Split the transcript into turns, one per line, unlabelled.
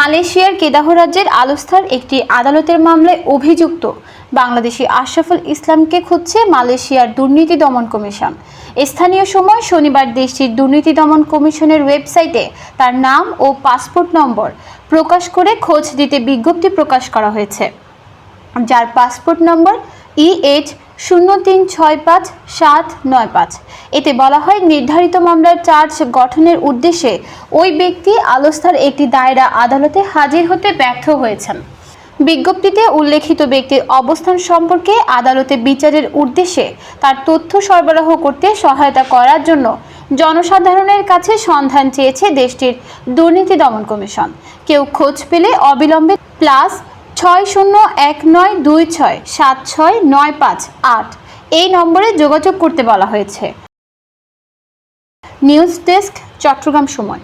মালয়েশিয়ার কেদাহ রাজ্যের আলস্থার একটি আদালতের মামলায় অভিযুক্ত। বাংলাদেশি আশরাফুল ইসলামকে খুঁজছে মালয়েশিয়ার দুর্নীতি দমন কমিশন। স্থানীয় সময় শনিবার দেশটির দুর্নীতি দমন কমিশনের ওয়েবসাইটে তার নাম ও পাসপোর্ট নম্বর প্রকাশ করে খোঁজ দিতে বিজ্ঞপ্তি প্রকাশ করা হয়েছে। যার পাসপোর্ট নম্বর ই এইচ শূন্য তিন ছয় পাঁচ সাত নয় পাঁচ। এতে বলা হয় নির্ধারিত মামলার চার্জ গঠনের উদ্দেশ্যে ওই ব্যক্তি আলোস্থার একটি দায়রা আদালতে হাজির হতে ব্যর্থ হয়েছেন। বিজ্ঞপ্তিতে উল্লেখিত ব্যক্তির অবস্থান সম্পর্কে আদালতে বিচারের উদ্দেশ্যে তার তথ্য সরবরাহ করতে সহায়তা করার জন্য জনসাধারণের কাছে সন্ধান চেয়েছে দেশটির দুর্নীতি দমন কমিশন। কেউ খোঁজ পেলে অবিলম্বে প্লাস ছয় শূন্য এক নয় দুই ছয় সাত ছয় নয় পাঁচ আট। এই নম্বরে যোগাযোগ করতে বলা হয়েছে। নিউজ ডেস্ক, চট্টগ্রাম সময়।